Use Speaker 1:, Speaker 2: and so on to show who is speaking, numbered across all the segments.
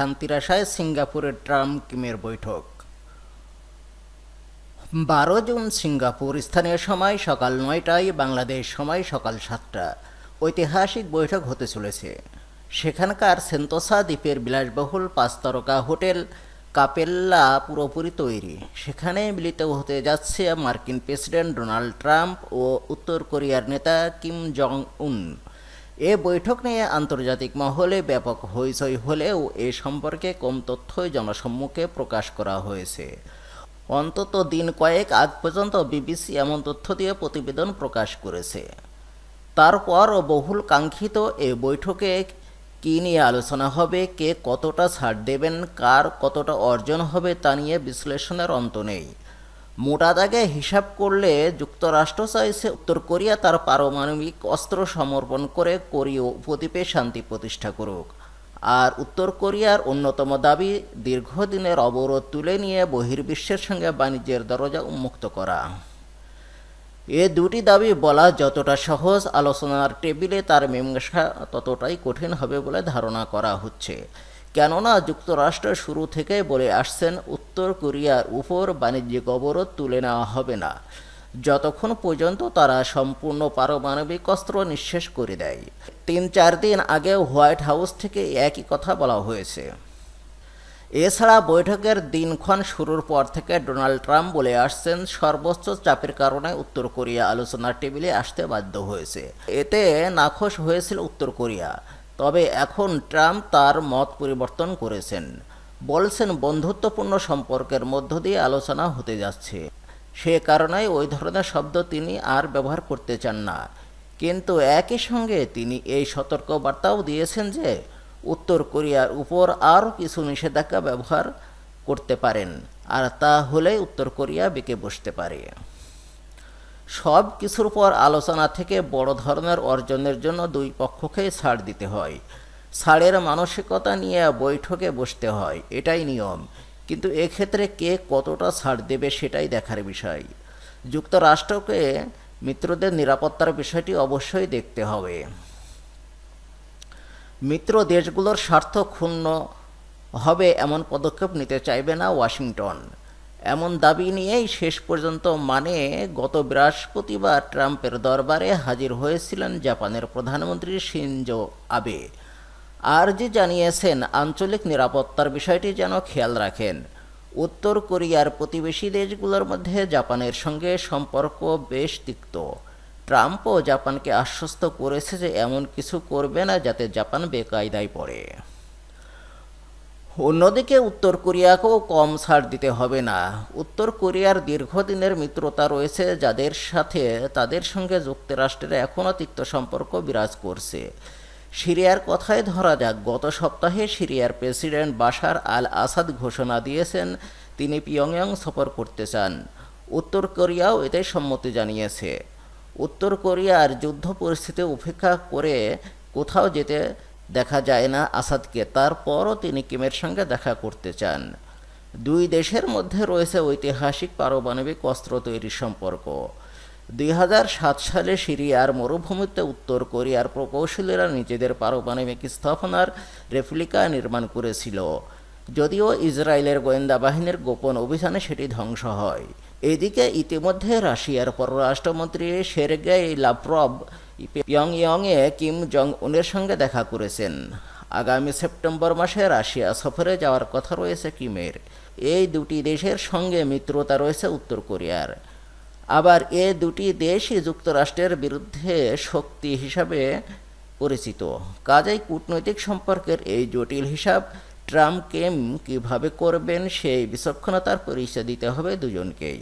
Speaker 1: শান্তির আশায় সিঙ্গাপুরের ট্রাম্প কিমের বৈঠক বারো জুন সিঙ্গাপুর স্থানীয় সময় সকাল নয়টায় বাংলাদেশ সময় সকাল সাতটা ঐতিহাসিক বৈঠক হতে চলেছে সেখানকার সেন্তোসা দ্বীপের বিলাসবহুল পাঁচ হোটেল কাপেল্লা পুরোপুরি তৈরি সেখানে মিলিত হতে যাচ্ছে মার্কিন প্রেসিডেন্ট ডোনাল্ড ট্রাম্প ও উত্তর কোরিয়ার নেতা কিম জং উন এ বৈঠক নিয়ে আন্তর্জাতিক মহলে ব্যাপক হইচই হলেও এ সম্পর্কে কম তথ্যই জনসম্মুখে প্রকাশ করা হয়েছে অন্তত দিন কয়েক আগ পর্যন্ত বিবিসি এমন তথ্য দিয়ে প্রতিবেদন প্রকাশ করেছে তারপর বহুল কাঙ্ক্ষিত এ বৈঠকে কী নিয়ে আলোচনা হবে কে কতটা ছাড় দেবেন কার কতটা অর্জন হবে তা নিয়ে বিশ্লেষণের অন্ত নেই মোটা দাগে হিসাব করলে যুক্তরাষ্ট্র চাইছে উত্তর কোরিয়া তার পারমাণবিক অস্ত্র সমর্পণ করে কোরীয় উপদ্বীপে শান্তি প্রতিষ্ঠা করুক আর উত্তর কোরিয়ার অন্যতম দাবি দীর্ঘদিনের অবরোধ তুলে নিয়ে বহির্বিশ্বের সঙ্গে বাণিজ্যের দরজা উন্মুক্ত করা এ দুটি দাবি বলা যতটা সহজ আলোচনার টেবিলে তার মেমসা ততটাই কঠিন হবে বলে ধারণা করা হচ্ছে কেননা যুক্তরাষ্ট্র শুরু থেকে বলে আসছেন উত্তর কোরিয়ার উপর বাণিজ্যিক অবরোধ তুলে নেওয়া হবে না যতক্ষণ পর্যন্ত তারা সম্পূর্ণ পারমাণবিক অস্ত্র নিঃশেষ করে দেয় তিন চার দিন আগে হোয়াইট হাউস থেকে একই কথা বলা হয়েছে এছাড়া বৈঠকের দিনক্ষণ শুরুর পর থেকে ডোনাল্ড ট্রাম্প বলে আসছেন সর্বোচ্চ চাপের কারণে উত্তর কোরিয়া আলোচনার টেবিলে আসতে বাধ্য হয়েছে এতে নাখোশ হয়েছিল উত্তর কোরিয়া তবে এখন ট্রাম্প তার মত পরিবর্তন করেছেন বলছেন বন্ধুত্বপূর্ণ সম্পর্কের মধ্য দিয়ে আলোচনা হতে যাচ্ছে সে কারণেই ওই ধরনের শব্দ তিনি আর ব্যবহার করতে চান না কিন্তু একই সঙ্গে তিনি এই সতর্ক বার্তাও দিয়েছেন যে উত্তর কোরিয়ার উপর আরও কিছু নিষেধাজ্ঞা ব্যবহার করতে পারেন আর তা হলে উত্তর কোরিয়া বেঁকে বসতে পারে সব কিছুর পর আলোচনা থেকে বড় ধরনের অর্জনের জন্য দুই পক্ষকেই ছাড় দিতে হয় ছাড়ের মানসিকতা নিয়ে বৈঠকে বসতে হয় এটাই নিয়ম কিন্তু এক্ষেত্রে কে কতটা ছাড় দেবে সেটাই দেখার বিষয় যুক্তরাষ্ট্রকে মিত্রদের নিরাপত্তার বিষয়টি অবশ্যই দেখতে হবে মিত্র দেশগুলোর স্বার্থ ক্ষুণ্ণ হবে এমন পদক্ষেপ নিতে চাইবে না ওয়াশিংটন এমন দাবি নিয়েই শেষ পর্যন্ত মানে গত বৃহস্পতিবার ট্রাম্পের দরবারে হাজির হয়েছিলেন জাপানের প্রধানমন্ত্রী শিনজো আবে আর যে জানিয়েছেন আঞ্চলিক নিরাপত্তার বিষয়টি যেন খেয়াল রাখেন উত্তর কোরিয়ার প্রতিবেশী দেশগুলোর মধ্যে জাপানের সঙ্গে সম্পর্ক বেশ তিক্ত ট্রাম্পও জাপানকে আশ্বস্ত করেছে যে এমন কিছু করবে না যাতে জাপান বেকায়দায় পড়ে অন্যদিকে উত্তর কোরিয়াকেও কম ছাড় দিতে হবে না উত্তর কোরিয়ার দীর্ঘদিনের মিত্রতা রয়েছে যাদের সাথে তাদের সঙ্গে যুক্তরাষ্ট্রের এখনও তিক্ত সম্পর্ক বিরাজ করছে সিরিয়ার কথায় ধরা যাক গত সপ্তাহে সিরিয়ার প্রেসিডেন্ট বাশার আল আসাদ ঘোষণা দিয়েছেন তিনি পিয়ংয়ং সফর করতে চান উত্তর কোরিয়াও এতে সম্মতি জানিয়েছে উত্তর কোরিয়ার যুদ্ধ পরিস্থিতি উপেক্ষা করে কোথাও যেতে দেখা যায় না আসাদকে তারপরও তিনি কিমের সঙ্গে দেখা করতে চান দুই দেশের মধ্যে রয়েছে ঐতিহাসিক পারমাণবিক অস্ত্র তৈরির সম্পর্ক দুই সালে সিরিয়ার মরুভূমিতে উত্তর কোরিয়ার প্রকৌশলীরা নিজেদের পারমাণবিক স্থাপনার রেপ্লিকা নির্মাণ করেছিল যদিও ইসরায়েলের গোয়েন্দা বাহিনীর গোপন অভিযানে সেটি ধ্বংস হয় এদিকে ইতিমধ্যে রাশিয়ার পররাষ্ট্রমন্ত্রী সের্গেই ইয়ং এ কিম জং উনের সঙ্গে দেখা করেছেন আগামী সেপ্টেম্বর মাসে রাশিয়া সফরে যাওয়ার কথা রয়েছে কিমের এই দুটি দেশের সঙ্গে মিত্রতা রয়েছে উত্তর কোরিয়ার আবার এ দুটি দেশই যুক্তরাষ্ট্রের বিরুদ্ধে শক্তি হিসাবে পরিচিত কাজেই কূটনৈতিক সম্পর্কের এই জটিল হিসাব কেম কীভাবে করবেন সেই বিচক্ষণতার পরিচয় দিতে হবে দুজনকেই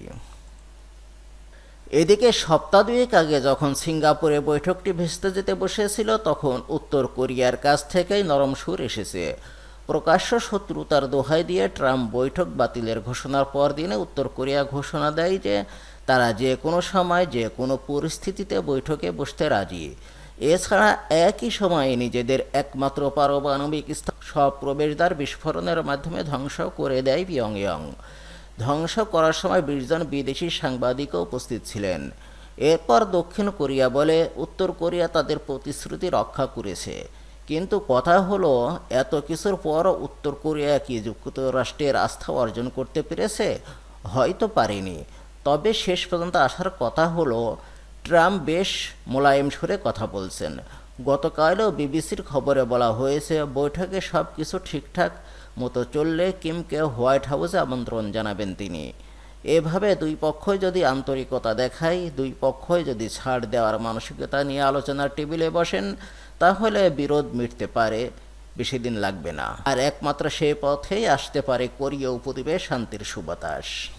Speaker 1: এদিকে সপ্তাহ দুয়েক আগে যখন সিঙ্গাপুরে বৈঠকটি ভেস্তে যেতে বসেছিল তখন উত্তর কোরিয়ার কাছ থেকেই নরম সুর এসেছে প্রকাশ্য শত্রুতার দোহাই দিয়ে ট্রাম্প বৈঠক বাতিলের ঘোষণার পর দিনে উত্তর কোরিয়া ঘোষণা দেয় যে তারা যে কোনো সময় যে কোনো পরিস্থিতিতে বৈঠকে বসতে রাজি এছাড়া একই সময়ে নিজেদের একমাত্র পারমাণবিক সব প্রবেশদ্বার বিস্ফোরণের মাধ্যমে ধ্বংস করে দেয় পিয়ংয়ং ধ্বংস করার সময় বিশজন বিদেশি সাংবাদিকও উপস্থিত ছিলেন এরপর দক্ষিণ কোরিয়া বলে উত্তর কোরিয়া তাদের প্রতিশ্রুতি রক্ষা করেছে কিন্তু কথা হলো এত কিছুর পরও উত্তর কোরিয়া কি যুক্তরাষ্ট্রের আস্থা অর্জন করতে পেরেছে হয়তো পারেনি তবে শেষ পর্যন্ত আসার কথা হলো ট্রাম্প বেশ মোলায়েম সুরে কথা বলছেন গতকালও বিবিসির খবরে বলা হয়েছে বৈঠকে সব কিছু ঠিকঠাক মতো চললে কিমকে হোয়াইট হাউসে আমন্ত্রণ জানাবেন তিনি এভাবে দুই পক্ষই যদি আন্তরিকতা দেখায় দুই পক্ষই যদি ছাড় দেওয়ার মানসিকতা নিয়ে আলোচনার টেবিলে বসেন তাহলে বিরোধ মিটতে পারে বেশি দিন লাগবে না আর একমাত্র সে পথেই আসতে পারে কোরীয় উপদ্বীপে শান্তির সুবাতাস